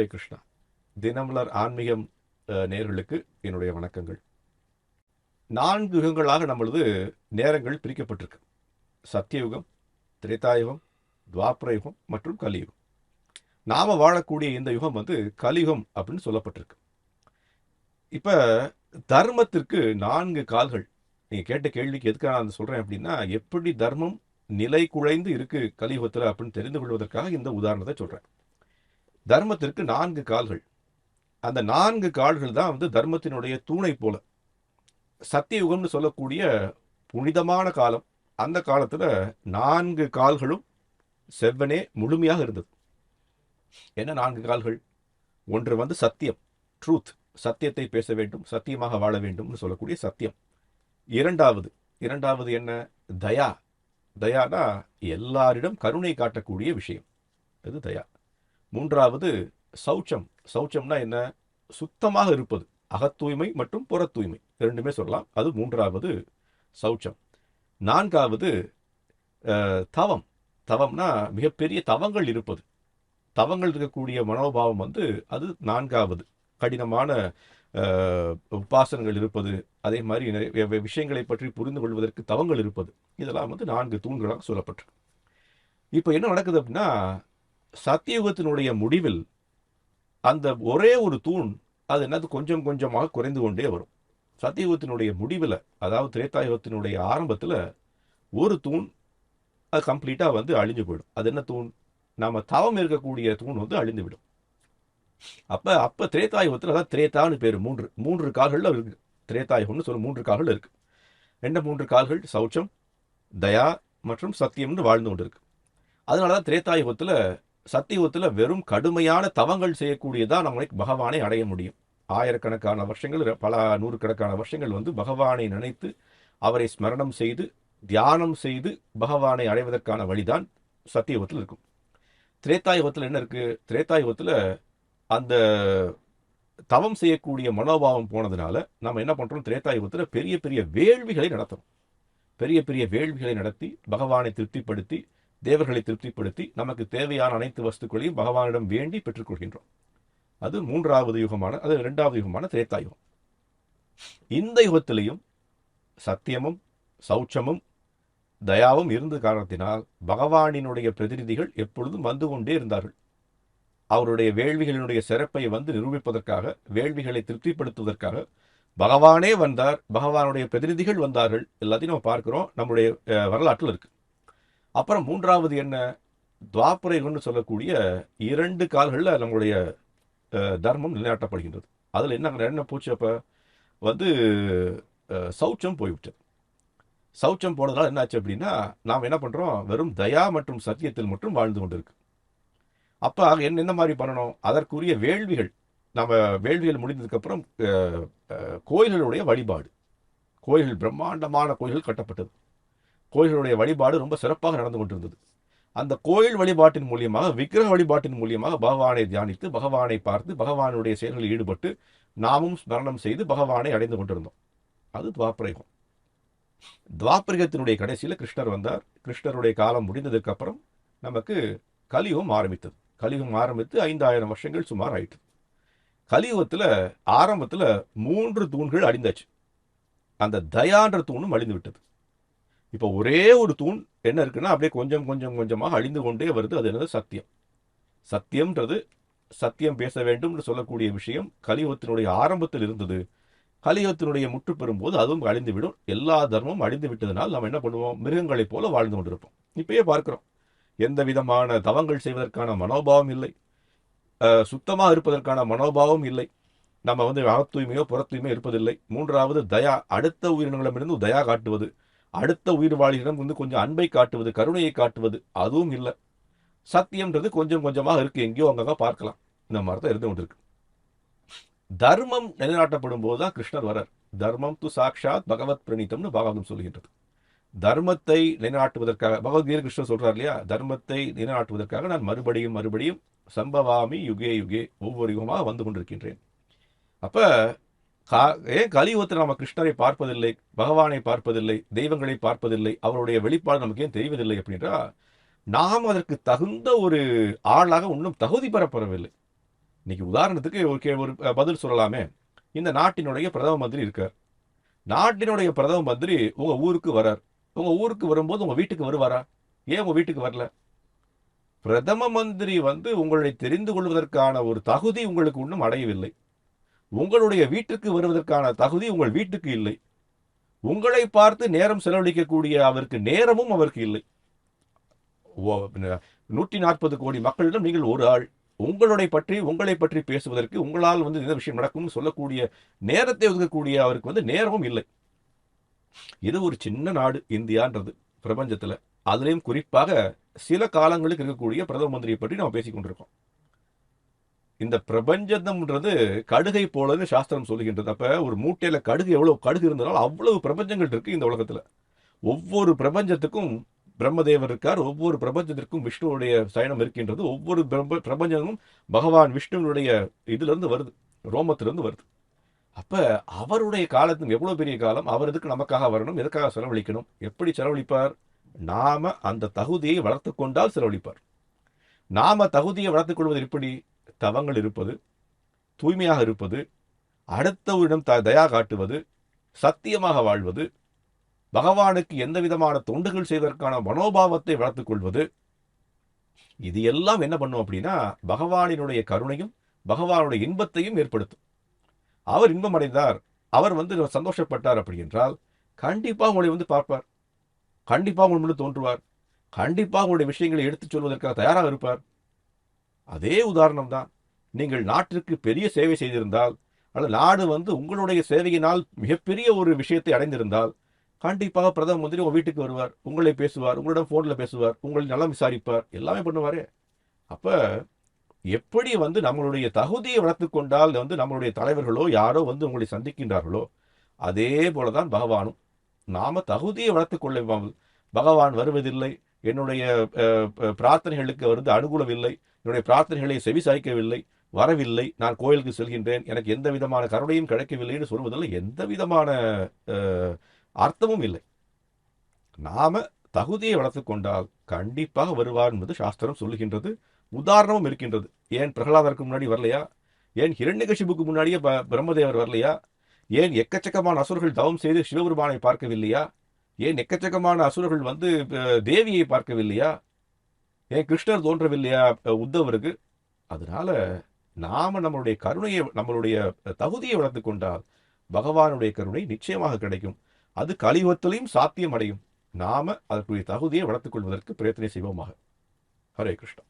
ஹரே கிருஷ்ணா. தினமலர் ஆன்மீகம் நேர்களுக்கு என்னுடைய வணக்கங்கள். நான்கு யுகங்களாக நம்மளது நேரங்கள் பிரிக்கப்பட்டிருக்கு. சத்தியயுகம் திரேதாயுகம் துவாபர யுகம் மற்றும் கலியுகம். நாம வாழக்கூடிய இந்த யுகம் வந்து கலியுகம் அப்படின்னு சொல்லப்பட்டிருக்கு. இப்ப தர்மத்திற்கு நான்கு கால்கள். நீங்க கேட்ட கேள்விக்கு எதுக்காக நான் சொல்றேன் அப்படின்னா எப்படி தர்மம் நிலை குலைந்து இருக்கு கலியுகத்தில் அப்படின்னு தெரிந்து கொள்வதற்காக இந்த உதாரணத்தை சொல்றேன். தர்மத்திற்கு நான்கு கால்கள். அந்த நான்கு கால்கள் தான் வந்து தர்மத்தினுடைய தூணை போல. சத்தியுகம்னு சொல்லக்கூடிய புனிதமான காலம். அந்த காலத்துல நான்கு கால்களும் செவ்வனே முழுமையாக இருந்தது. என்ன நான்கு கால்கள்? ஒன்று வந்து சத்தியம் ட்ரூத் சத்தியத்தை பேச வேண்டும் சத்தியமாக வாழ வேண்டும்னு சொல்லக்கூடிய சத்தியம். இரண்டாவது இரண்டாவது என்ன? தயா. தயானா எல்லாரிடம் கருணை காட்டக்கூடிய விஷயம். இது தயா. மூன்றாவது சௌச்சம். சௌச்சம்னா என்ன? சுத்தமாக இருப்பது. அகத்தூய்மை மற்றும் புற தூய்மை ரெண்டுமே சொல்லலாம். அது மூன்றாவது சௌச்சம். நான்காவது தவம். தவம்னா மிகப்பெரிய தவங்கள் இருப்பது. தவங்கள் இருக்கக்கூடிய மனோபாவம் வந்து அது நான்காவது. கடினமான உபாசனங்கள் இருப்பது. அதே மாதிரி நிறைய வே- விஷயங்களை பற்றி புரிந்து கொள்வதற்கு தவங்கள் இருப்பது. இதெல்லாம் வந்து நான்கு தூண்களாக சொல்லப்பட்டிருக்கு. இப்போ என்ன நடக்குது அப்படின்னா சத்தியுகத்தினுடைய முடிவில் அந்த ஒரே ஒரு தூண் அது என்னது? கொஞ்சம் கொஞ்சமாக குறைந்து கொண்டே வரும். சத்தியுகத்தினுடைய முடிவில் அதாவது திரேத்தாயுகத்தினுடைய ஆரம்பத்தில் ஒரு தூண் அது கம்ப்ளீட்டாக வந்து அழிஞ்சு போயிடும். அது என்ன தூண்? நாம் தவம் இருக்கக்கூடிய தூண் வந்து அழிந்து விடும். அப்போ அப்போ திரேத்தாயுகத்தில் அதான் திரேதான்னு பேர் மூன்று மூன்று கால்களில் இருக்கு. திரேதாயுகம்னு சொல்ல மூன்று கால்கள் இருக்கு. ரெண்டு மூன்று கால்கள் சௌச்சம் தயா மற்றும் சத்தியம்னு வாழ்ந்து கொண்டு இருக்கு அதனால தான் திரேத்தாயுகத்தில் சத்தியுகத்தில் வெறும் கடுமையான தவங்கள் செய்யக்கூடியதாக நம்மளை பகவானை அடைய முடியும். ஆயிரக்கணக்கான வருஷங்கள் பல நூறுக்கணக்கான வருஷங்கள் வந்து பகவானை நினைத்து அவரை ஸ்மரணம் செய்து தியானம் செய்து பகவானை அடைவதற்கான வழிதான் சத்தியுகத்தில் இருக்கும். திரேத்தாயுகத்தில் என்ன இருக்குது திரேத்தாயுகத்தில் அந்த தவம் செய்யக்கூடிய மனோபாவம் போனதுனால நம்ம என்ன பண்ணுறோம் திரேத்தாயுகத்தில் பெரிய பெரிய வேள்விகளை நடத்துகிறோம் பெரிய பெரிய வேள்விகளை நடத்தி பகவானை திருப்திப்படுத்தி தேவர்களை திருப்திப்படுத்தி நமக்கு தேவையான அனைத்து வஸ்துக்களையும் பகவானிடம் வேண்டி பெற்றுக்கொள்கின்றோம். அது மூன்றாவது யுகமான அது இரண்டாவது யுகமான திரேத்தா யுகம். இந்த யுகத்திலையும் சத்தியமும் சௌச்சமும் தயாவும் இருந்த காரணத்தினால் பகவானினுடைய பிரதிநிதிகள் எப்பொழுதும் வந்து கொண்டே இருந்தார்கள். அவருடைய வேள்விகளினுடைய சிறப்பை வந்து நிரூபிப்பதற்காக வேள்விகளை திருப்திப்படுத்துவதற்காக பகவானே வந்தார் பகவானுடைய பிரதிநிதிகள் வந்தார்கள். எல்லாத்தையும் நம்ம பார்க்குறோம். நம்முடைய வரலாற்றில் இருக்குது அப்புறம் மூன்றாவது என்ன? துவாபர சொல்லக்கூடிய இரண்டு கால்களில் நம்மளுடைய தர்மம் நிலையாட்டப்படுகின்றது அதில் என்ன என்ன போச்சு அப்போ? வந்து சௌச்சம் போய்விட்டது. சௌச்சம் போனதால் என்னாச்சு அப்படின்னா நாம் என்ன பண்ணுறோம் வெறும் தயா மற்றும் சத்தியத்தில் மட்டும் வாழ்ந்து கொண்டிருக்கு. அப்போ என்ன என்ன மாதிரி பண்ணணும்? அதற்குரிய வேள்விகள் நம்ம வேள்விகள் முடிந்ததுக்கப்புறம் கோயில்களுடைய வழிபாடு. கோயில்கள் பிரம்மாண்டமான கோயில்கள் கட்டப்பட்டது. கோயில்களுடைய வழிபாடு ரொம்ப சிறப்பாக நடந்து கொண்டிருந்தது. அந்த கோயில் வழிபாட்டின் மூலியமாக விக்கிரக வழிபாட்டின் மூலியமாக பகவானை தியானித்து பகவானை பார்த்து பகவானுடைய செயல்களில் ஈடுபட்டு நாமும் ஸ்மரணம் செய்து பகவானை அடைந்து கொண்டிருந்தோம். அது துவாபரயுகம் துவாபரிகத்தினுடைய கடைசியில் கிருஷ்ணர் வந்தார். கிருஷ்ணருடைய காலம் முடிந்ததுக்கப்புறம் நமக்கு கலியுகம் ஆரம்பித்தது. கலியுகம் ஆரம்பித்து ஐந்தாயிரம் வருஷங்கள் சுமார் ஆயிட்டு கலியுகத்தில் ஆரம்பத்தில் மூன்று தூண்கள் அழிந்தாச்சு. அந்த தயான்ற தூணும் அழிந்து விட்டது இப்போ ஒரே ஒரு தூண் என்ன இருக்குன்னா அப்படியே கொஞ்சம் கொஞ்சம் கொஞ்சமாக அழிந்து கொண்டே வருது. அது என்னது? சத்தியம். சத்தியம்ன்றது சத்தியம் பேச வேண்டும் என்று சொல்லக்கூடிய விஷயம் கலியுகத்தினுடைய ஆரம்பத்தில் இருந்தது. கலியுகத்தினுடைய முற்று பெறும்போது அதுவும் அழிந்துவிடும். எல்லா தர்மமும் அழிந்து விட்டதனால் நாம் என்ன பண்ணுவோம்? மிருகங்களைப் போல வாழ்ந்து கொண்டிருப்போம். இப்பயே பார்க்கிறோம். எந்த விதமான தவங்கள் செய்வதற்கான மனோபாவம் இல்லை. சுத்தமாக இருப்பதற்கான மனோபாவம் இல்லை. நம்ம வந்து அகத்தூய்மையோ புறத்தூய்மையோ இருப்பதில்லை. மூன்றாவது தயா அடுத்த உயிரினங்களிடமிருந்து தயா காட்டுவது. அடுத்த உயிர்வாளிகளிடம் வந்து கொஞ்சம் அன்பை காட்டுவது கருணையை காட்டுவது அதுவும் இல்லை. சத்தியம்ன்றது கொஞ்சம் கொஞ்சமாக இருக்கு. எங்கேயோ அங்கங்க பார்க்கலாம். இந்த மாதிரி தான் இருந்து கொண்டிருக்கு. தர்மம் நிலைநாட்டப்படும் போதுதான் கிருஷ்ணர் வரார் தர்மம் து சாக்ஷாத் பகவத் பிரணீதம்னு பாகவதம் சொல்கின்றது. தர்மத்தை நிலைநாட்டுவதற்காக பகவத்கீதை கிருஷ்ணர் சொல்கிறார் இல்லையா? தர்மத்தை நிலைநாட்டுவதற்காக நான் மறுபடியும் மறுபடியும் சம்பவாமி யுகே யுகே ஒவ்வொரு யுகமாக வந்து கொண்டிருக்கின்றேன். அப்போ ஏன் கலியுகத்தில் நம்ம கிருஷ்ணரை பார்ப்பதில்லை பகவானை பார்ப்பதில்லை தெய்வங்களை பார்ப்பதில்லை அவருடைய வெளிப்பாடு நமக்கு ஏன் தெரிவதில்லை அப்படின்றா நாம் அதற்கு தகுந்த ஒரு ஆளாக இன்னும் தகுதி பெறப்படவில்லை. இன்னைக்கு உதாரணத்துக்கு ஒரு கே ஒரு பதில் சொல்லலாமே. இந்த நாட்டினுடைய பிரதம மந்திரி இருக்கார். நாட்டினுடைய பிரதம மந்திரி உங்கள் ஊருக்கு வரார். உங்கள் ஊருக்கு வரும்போது உங்கள் வீட்டுக்கு வருவாரா? ஏன் உங்கள் வீட்டுக்கு வரல? பிரதம மந்திரி வந்து உங்களை தெரிந்து கொள்வதற்கான ஒரு தகுதி உங்களுக்கு இன்னும் அடையவில்லை. உங்களுடைய வீட்டுக்கு வருவதற்கான தகுதி உங்கள் வீட்டுக்கு இல்லை. உங்களை பார்த்து நேரம் செலவழிக்கக்கூடிய அவருக்கு நேரமும் அவருக்கு இல்லை. ஓ- நூற்றி நாற்பது கோடி மக்களிடம் நீங்கள் ஒரு ஆள். உங்களுடைய பற்றி உங்களை பற்றி பேசுவதற்கு உங்களால் வந்து இந்த விஷயம் நடக்கும்னு சொல்லக்கூடிய நேரத்தை ஒதுக்கக்கூடிய அவருக்கு வந்து நேரமும் இல்லை. இது ஒரு சின்ன நாடு இந்தியான்றது பிரபஞ்சத்தில். அதுலேயும் குறிப்பாக சில காலங்களுக்கு இருக்கக்கூடிய பிரதம மந்திரியை பற்றி நாம் பேசிக்கொண்டிருக்கோம். இந்த பிரபஞ்சம்ன்றது கடுகை போலன்னு சாஸ்திரம் சொல்லுகின்றது. அப்போ ஒரு மூட்டையில் கடுகு எவ்வளோ கடுகு இருந்தாலும் அவ்வளவு பிரபஞ்சங்கள் இருக்குது இந்த உலகத்தில். ஒவ்வொரு பிரபஞ்சத்துக்கும் பிரம்மதேவர் இருக்கார் ஒவ்வொரு பிரபஞ்சத்திற்கும் விஷ்ணுவுடைய சயனம் இருக்கின்றது ஒவ்வொரு பிரப- பிரபஞ்சமும் பகவான் விஷ்ணுவினுடைய இதுலேருந்து வருது ரோமத்திலிருந்து வருது. அப்போ அவருடைய காலத்தும் எவ்வளோ பெரிய காலம் அவர் எதுக்கு நமக்காக வரணும் எதுக்காக செலவழிக்கணும் எப்படி செலவழிப்பார்? நாம அந்த தகுதியை வளர்த்து கொண்டால் செலவழிப்பார். நாம தகுதியை வளர்த்துக் கொள்வது எப்படி? தவங்கள் இருப்பது தூய்மையாக இருப்பது அடுத்தவரிடம் த தயா காட்டுவது சத்தியமாக வாழ்வது பகவானுக்கு எந்த விதமான தொண்டுகள் செய்வதற்கான மனோபாவத்தை வளர்த்துக்கொள்வது இது எல்லாம் என்ன பண்ணும் அப்படின்னா பகவானினுடைய கருணையும் பகவானுடைய இன்பத்தையும் ஏற்படுத்தும். அவர் இன்பம் அடைந்தார் அவர் வந்து சந்தோஷப்பட்டார் அப்படி என்றால் கண்டிப்பாக உங்களை வந்து பார்ப்பார். கண்டிப்பாக உங்கள் முன்னு தோன்றுவார். கண்டிப்பாக உங்களுடைய விஷயங்களை எடுத்துச் சொல்வதற்காக தயாராக இருப்பார். அதே உதாரணம் தான் நீங்கள் நாட்டிற்கு பெரிய சேவை செய்திருந்தால் அல்லது நாடு வந்து உங்களுடைய சேவையினால் மிகப்பெரிய ஒரு விஷயத்தை அடைந்திருந்தால் கண்டிப்பாக பிரதம மந்திரி உங்கள் வீட்டுக்கு வருவார் உங்களை பேசுவார் உங்களிடம் ஃபோனில் பேசுவார் உங்களை நலம் விசாரிப்பார் எல்லாமே பண்ணுவார். அப்போ எப்படி வந்து நம்மளுடைய தகுதியை வளர்த்துக்கொண்டால் வந்து நம்மளுடைய தலைவர்களோ யாரோ வந்து உங்களை சந்திக்கின்றார்களோ அதே போல தான் பகவானும். நாம் தகுதியை வளர்த்துக் பகவான் வருவதில்லை என்னுடைய பிரார்த்தனைகளுக்கு வந்து அனுகூலவில்லை என்னுடைய பிரார்த்தனைகளை செவி சாய்க்கவில்லை வரவில்லை. நான் கோயிலுக்கு செல்கின்றேன். எனக்கு எந்த விதமான கருணையும் கிடைக்கவில்லைன்னு சொல்வதில் எந்த விதமான அர்த்தமும் இல்லை. நாம தகுதியை வளர்த்து கொண்டால் கண்டிப்பாக வருவார் என்பது சாஸ்திரம் சொல்லுகின்றது. உதாரணமும் இருக்கின்றது. ஏன் பிரகலாதருக்கு முன்னாடி வரலையா? ஏன் ஹிரண்யகசிபுக்கு முன்னாடியே ப- பிரம்மதேவர் வரலையா? ஏன் எக்கச்சக்கமான அசுரர்கள் தவம் செய்து சிவபெருமானை பார்க்கவில்லையா? ஏன் எக்கச்சக்கமான அசுரர்கள் வந்து தேவியை பார்க்கவில்லையா? ஏன் கிருஷ்ணர் தோன்றவில்லையா? உத்தவருக்கு. அதனால நாம நம்மளுடைய கருணையை நம்மளுடைய தகுதியை வளர்த்துக் கொண்டால் பகவானுடைய கருணை நிச்சயமாக கிடைக்கும். அது கலியுகத்திலையும் சாத்தியம் அடையும் நாம அதற்குரிய தகுதியை வளர்த்துக் கொள்வதற்கு பிரயத்தனை செய்வோமாக. ஹரே கிருஷ்ணா.